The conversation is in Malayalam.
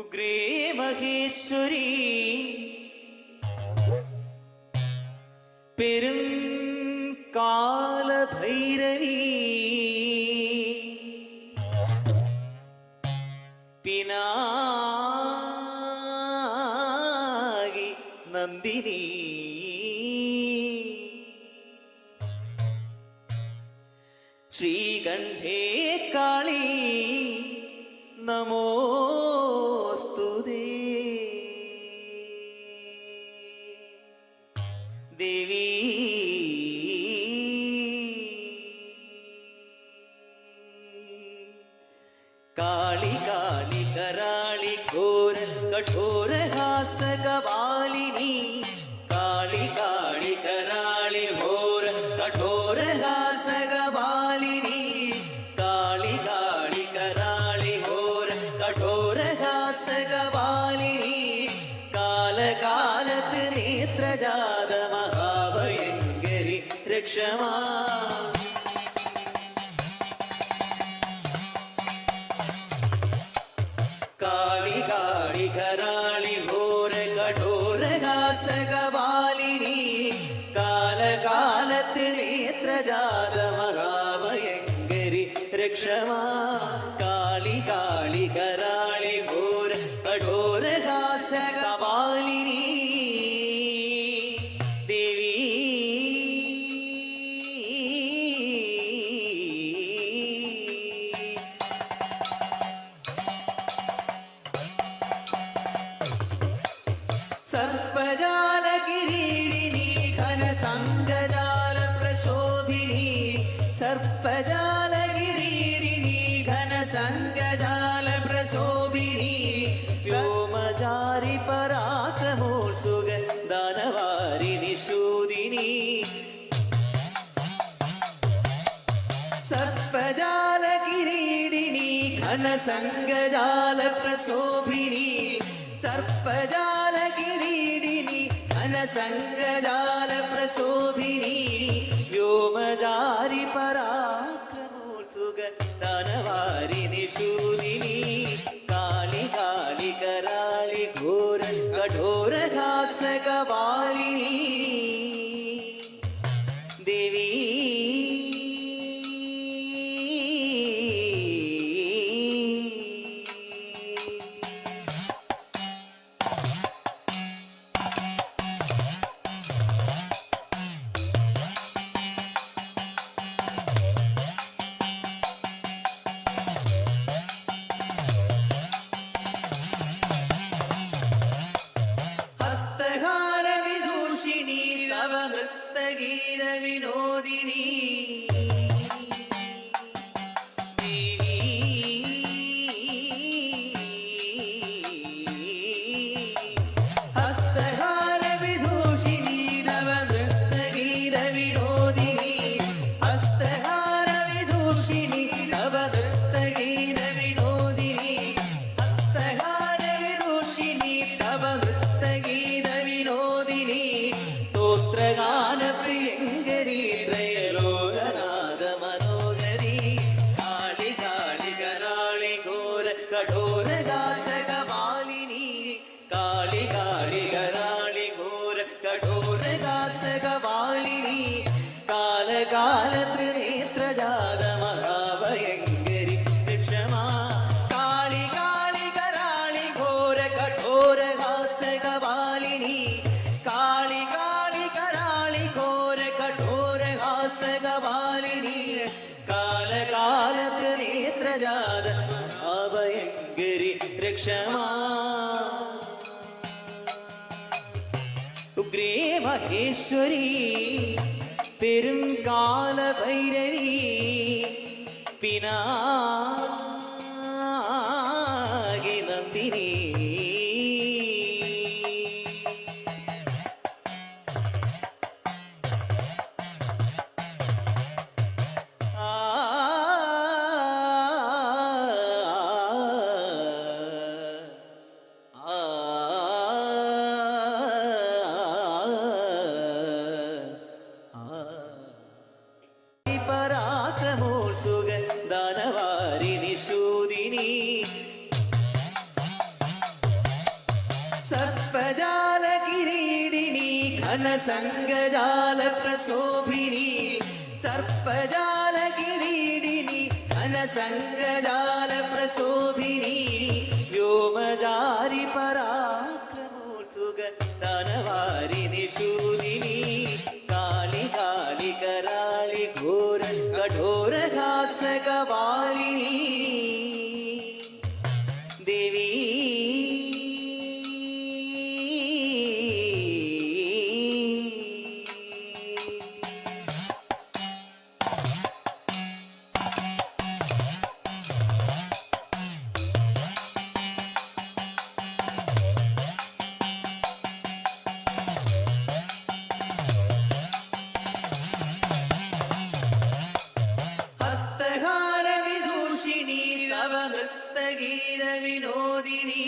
ഉഗ്രേ മഹേശ്വരി. പെരും കാലഭൈരവി പിനാകി നന്ദിനി. ശ്രീകണ്ഠേ കാളി. നമോസ്തുതേ കാളി കാളി കരാളി ഘോര കഠോര ഹാസ കവാലിനി കാളി കാളി കരാളി ഘോര കഠോര ഹാസ കവാലിനി കാളി കാളി കരാളി ഘോര കഠോര ഹാസ കവാലിനി കാലകാലത്ത് നേത്രജാത മഹാഭയങ്കരി രക്ഷമാ. കരാളി ഘോര കഠോര ഹാസകവാലിനി കാലകാലത്ത് നേത്രജാത മഹാഭയങ്കരി രക്ഷമാ. കാളി കാളി കരാളി ഘോര കഠോര ഹാസകവാലിനി शोभिनी व्योमजारि पराक्रमोर्सुग दानवारिणि शूदिनी सर्पजालकिरीडिनी घनसङ्गजालप्रशोभिनी सर्पजालकिरीडिनी घनसङ्गजालप्रशोभिनी व्योमजारि पराक्रमोर्सुग दानवारिणि शूदिनी கீத வினோதினி. கடாசகமாலினி காளி காளி கராளி கோர கடோர காசகமாலினி கால கால திரிநேத்திர ஜாத மகாபயங்கரி லட்சமா காளி காளி கராளி கோர ஜாத രക്ഷമാ ഉഗ്രേ മഹേശ്വരി പെരും കാലഭൈരവി പിനാകി घन संग जाल प्रसोभिनी सर्प जाल किरीडिनी घन संग घनसङ्गजालप्रशोभिनी सर्पजालकिरीडिनी घनसङ्गजालप्रशोभिनी व्योमजारि पराक्रमोत्सुग दानवारिनि शूदिनी काली कालि करालि घोर कठोरघासकवालिनी भववृत्तगीतविनोदिनी